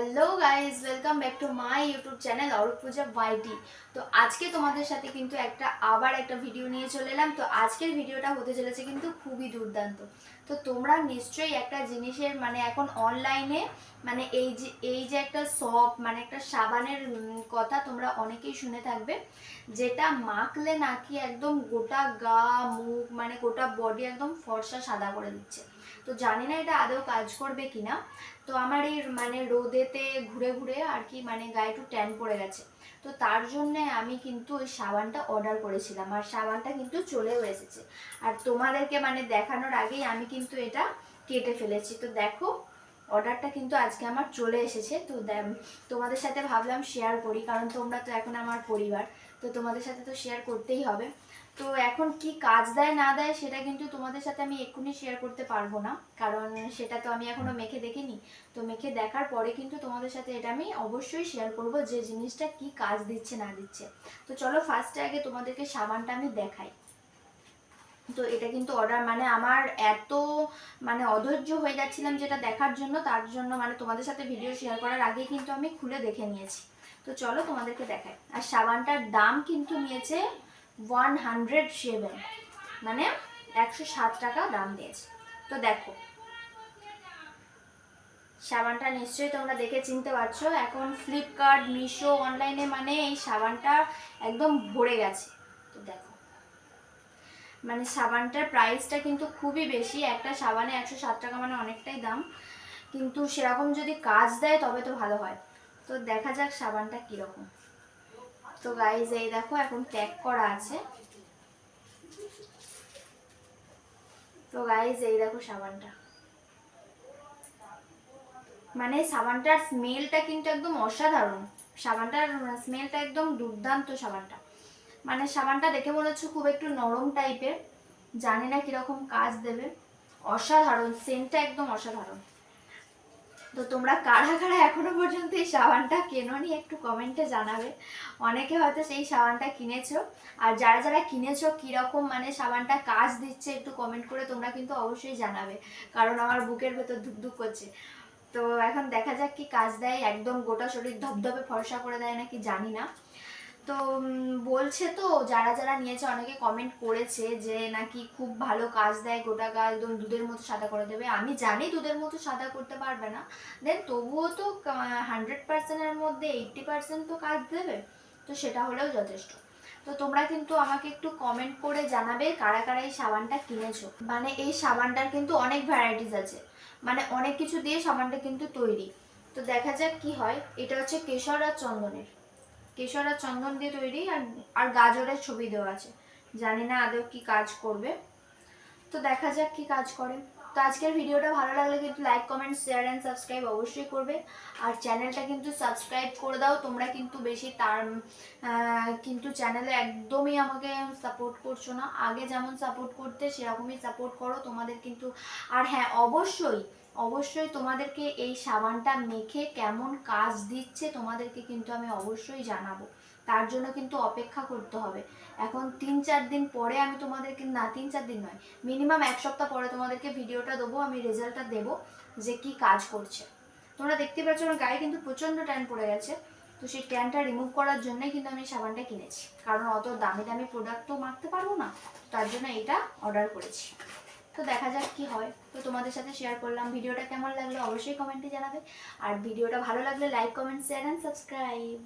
Hello guys welcome back to my YouTube channel Arup Puja YT তো আজকে তোমাদের সাথে কিন্তু একটা, আবার একটা ভিডিও নিয়ে চলে এলাম। তো আজকের ভিডিওটা হতে চলেছে কিন্তু খুবই দুর্দান্ত। তো তোমরা নিশ্চয়ই একটা জিনিসের মানে এখন অনলাইনে মানে এই যে এই যে একটা সপ মানে একটা সাবানের কথা তোমরা অনেকেই শুনে থাকবে, যেটা মাখলে নাকি একদম গোটা গা, মুখ মানে গোটা বডি একদম ফর্সা সাদা করে দিচ্ছে। তো জানি না এটা আদৌ কাজ করবে কিনা। তো আমার এই মানে রোদেতে ঘুরে ঘুরে আর কি মানে গায়ে একটু ট্যান পড়ে গেছে। তো তার জন্য আমি কিন্তু ওই সাবানটা অর্ডার করেছিলাম আর সাবানটা কিন্তু চলেও এসেছে। আর তোমাদেরকে মানে দেখানোর আগেই আমি কিন্তু এটা কেটে ফেলেছি। তো দেখো অর্ডারটা কিন্তু আজকে আমার চলে এসেছে। তো তোমাদের সাথে ভাবলাম শেয়ার করি, কারণ তোমরা তো এখন আমার পরিবার। তো তোমাদের সাথে তো শেয়ার করতেই হবে। তো এখন কি কাজ দেয়, না দেয়, সেটা কিন্তু তোমাদের সাথে আমি এক্ষুনি শেয়ার করতে পারব না। কারণ সেটা তো আমি এখনও মেখে দেখিনি। তো মেখে দেখার পরে কিন্তু তোমাদের সাথে এটা আমি অবশ্যই শেয়ার করব যে জিনিসটা কি কাজ দিচ্ছে, না দিচ্ছে। তো চলো ফার্স্টে আগে তোমাদেরকে সাবানটা আমি দেখাই। তো এটা কিন্তু অর্ডার মানে আমার এত মানে অধৈর্য হয়ে যাচ্ছিলাম যেটা দেখার জন্য, তার জন্য মানে তোমাদের সাথে ভিডিও শেয়ার করার আগেই কিন্তু আমি খুলে দেখে নিয়েছি। তো চলো তোমাদেরকে দেখাই। আর সাবানটার দাম কিন্তু নিয়েছে ওয়ান হান্ড্রেড সেভেন। মানে একশো সাত টাকা দাম দিয়েছে। তো দেখো। সাবানটা নিশ্চয়ই তোমরা দেখে চিনতে পারছ। এখন ফ্লিপকার্ট মিশো অনলাইনে মানে এই সাবানটা একদম ভরে গেছে। তো দেখো। মানে সাবানটার প্রাইসটা কিন্তু খুবই বেশি। একটা সাবানে একশো সাত টাকা মানে অনেকটাই দাম। কিন্তু সেরকম যদি কাজ দেয় তবে তো ভালো হয়। তো দেখা যাক সাবানটা কীরকম। তো গাইজ এই দেখো এখন ট্যাগ করা আছে। তো গাইজ এই দেখো সাবানটা। মানে সাবানটার স্মেলটা কিন্তু একদম অসাধারণ। সাবানটার স্মেলটা একদম দুর্দান্ত সাবানটা। মানে সাবানটা দেখে মনে হচ্ছে খুব একটু নরম টাইপের জানি না কীরকম কাজ দেবে। অসাধারণ সেন্টটা একদম অসাধারণ। তো তোমরা কারা কারা এখনও পর্যন্ত এই সাবানটা কেনোনি একটু কমেন্টে জানাবে। অনেকে হয়তো সেই সাবানটা কিনেছো। আর যারা যারা কিনেছো, কীরকম মানে সাবানটা কাজ দিচ্ছে একটু কমেন্ট করে তোমরা কিন্তু অবশ্যই জানাবে। কারণ আমার বুকের ভেতর ধুকধুক করছে। তো এখন দেখা যাক কি কাজ দেয়। একদম গোটা শরীর ধপধপে ফর্সা করে দেয় নাকি জানি না। তো বলছে তো, যারা যারা নিয়েছে, অনেকে কমেন্ট করেছে যে নাকি খুব ভালো কাজ দেয়, গোটা গা একদম দুধের মতো সাদা করে দেবে। আমি জানি দুধের মতো সাদা করতে পারবে না। দেন তবুও তো হান্ড্রেড পার্সেন্টের মধ্যে এইট্টি পার্সেন্ট তো কাজ দেবে। তো সেটা হলেও যথেষ্ট। তো তোমরা কিন্তু আমাকে একটু কমেন্ট করে জানাবে কারা কারা এই সাবানটা কিনেছো। মানে এই সাবানটার কিন্তু অনেক ভ্যারাইটিস আছে। মানে অনেক কিছু দিয়ে সাবানটা কিন্তু তৈরি। তো দেখা যাক কি হয়। এটা হচ্ছে কেশর আর চন্দনের। কেশর আর চন্দন দিয়ে তৈরি আর আর গাজরের ছবি দেওয়া আছে। জানি না আদৌ কি কাজ করবে। তো দেখা যাক কি কাজ করে। তো আজকের ভিডিওটা ভালো লাগলে কিন্তু like comment share and subscribe অবশ্যই করবে। আর চ্যানেলটা কিন্তু সাবস্ক্রাইব করে দাও। তোমরা কিন্তু বেশি তার কিন্তু চ্যানেলে একদমই আমাকে সাপোর্ট করছ না। আগে যেমন সাপোর্ট করতে, সেরকমই সাপোর্ট করো। তোমাদের কিন্তু, আর হ্যাঁ অবশ্যই অবশ্যই তোমাদেরকে এই সাবানটা মেখে কেমন কাজ দিচ্ছে তোমাদেরকে কিন্তু আমি অবশ্যই জানাব। তার জন্য কিন্তু অপেক্ষা করতে হবে। এখন তিন চার দিন পরে আমি তোমাদেরকে, না, তিন চার দিন নয় মিনিমাম এক সপ্তাহ পরে তোমাদেরকে ভিডিওটা দেবো, আমি রেজাল্টটা দেবো যে কি কাজ করছে। তোমরা দেখতে পাচ্ছ আমার গায়ে কিন্তু প্রচণ্ড ট্যান পড়ে গেছে, তো সেই ট্যানটা রিমুভ করার জন্যই কিন্তু আমি সাবানটা কিনেছি। কারণ অত দামি দামি প্রোডাক্ট তো মাখতে পারব না তার জন্য এটা অর্ডার করেছি। তো দেখা যাক কি হয়। তো তোমাদের সাথে শেয়ার করলাম। ভিডিওটা কেমন লাগল অবশ্যই কমেন্টে জানাবে। আর ভিডিওটা ভালো লাগলে like comment share and subscribe